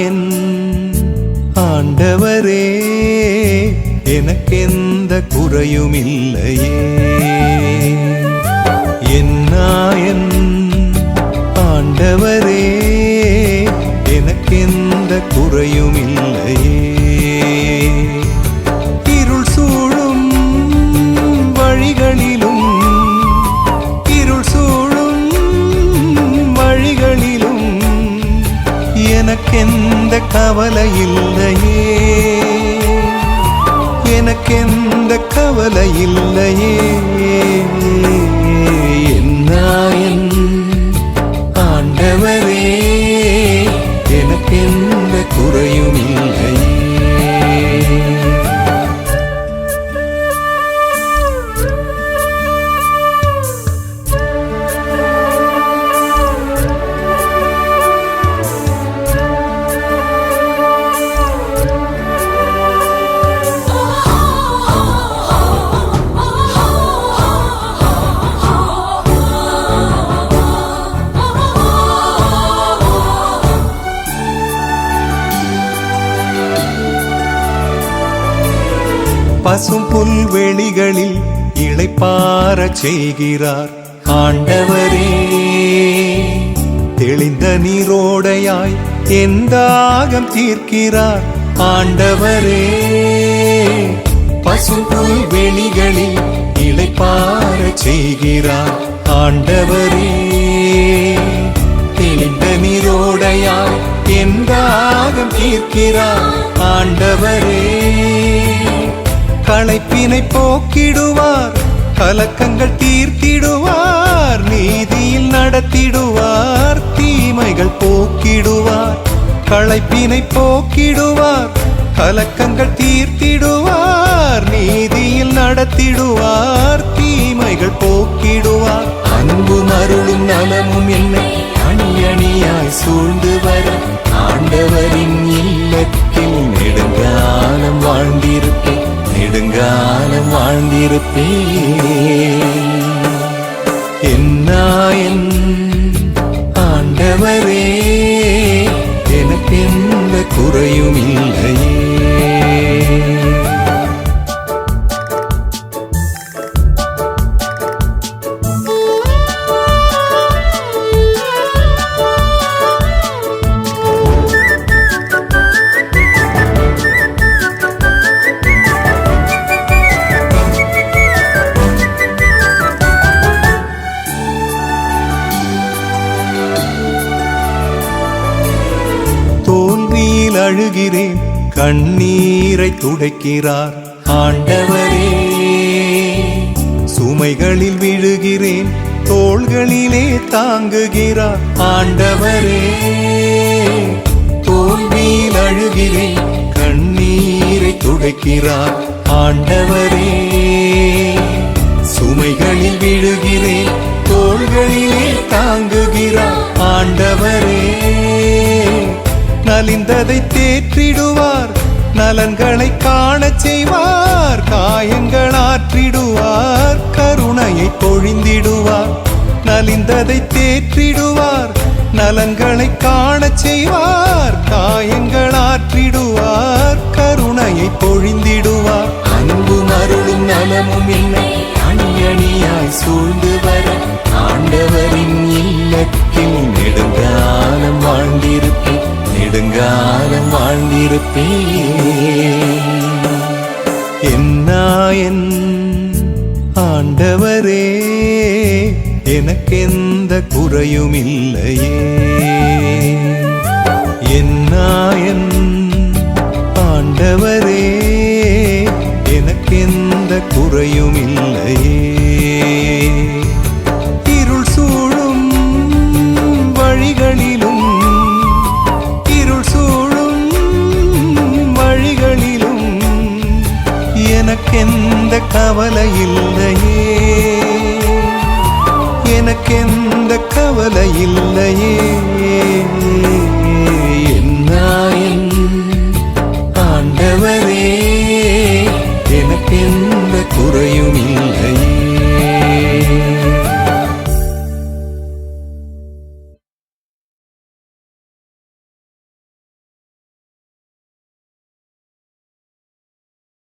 நான் ஆண்டவரே எனக்கெந்த குறையும் இல்லையே. எனக்கெந்த கவலையில்லையே. எனக்கெந்த கவலை இல்லையே பசும் புல்வெளிகளில் இளைப்பாரச் செய்கிறார். ஆண்டவரே தெளிந்த நீரோடையாய் எந்த ஆகம் தீர்க்கிறார். ஆண்டவரே பசும் புல்வெளிகளில் இளைப்பாரச் செய்கிறார். ஆண்டவரே தெளிந்த நீரோடையாய் எந்த ஆகம் தீர்க்கிறார். ஆண்டவரே களைப்பினை போக்கிடுவார் கலக்கங்கள் தீர்த்திடுவார் நீதியில் நடத்திடுவார் தீமைகள் போக்கிடுவார். களைப்பினை போக்கிடுவார் கலக்கங்கள் தீர்த்திடுவார் நீதியில் நடத்திடுவார் தீமைகள் போக்கிடுவார். அன்பும் அருளும் நலமும் என்னை அணி அணியாய் சூழ்ந்து வர ஆண்டவரின் இல்லத்தில் வாழ்ந்திருப்பேன் என்னாயன் ஆண்டவரே அழுகிறேன். கண்ணீரை துடைக்கிறார். ஆண்டவரே சுமைகளில் விழுகிறேன். தோள்களிலே தாங்குகிறார். ஆண்டவரே தோல்வியில் அழுகிறேன். கண்ணீரை துடைக்கிறார். ஆண்டவரே சுமைகளில் விழுகிறேன். தோள்களிலே தாங்குகிறார். ஆண்டவரே நலிந்ததை தேற்றிடுவார் நலன்களை காணச் செய்வார் காயங்கள் ஆற்றிடுவார் கருணையை பொழிந்திடுவார். நலிந்ததை தேற்றிடுவார் நலன்களை காணச் செய்வார் காயங்கள் ஆற்றிடுவார் கருணையை பொழிந்திடுவார். அன்பும் அருளும் நலமும் இல்லை அணியணியாய் சூழ்ந்து வர ஆண்டவரின் இல்லத்தில் நெடுங்காலம் வாழ்ந்திருப்பேன். நெடுங்காலம் வாழ்ந்திருப்பே என்னாயன் ஆண்டவரே எனக்கெந்த குறையும் இல்லையே. எந்த கவலை இல்லையே எனக்கெந்த கவலை இல்லையே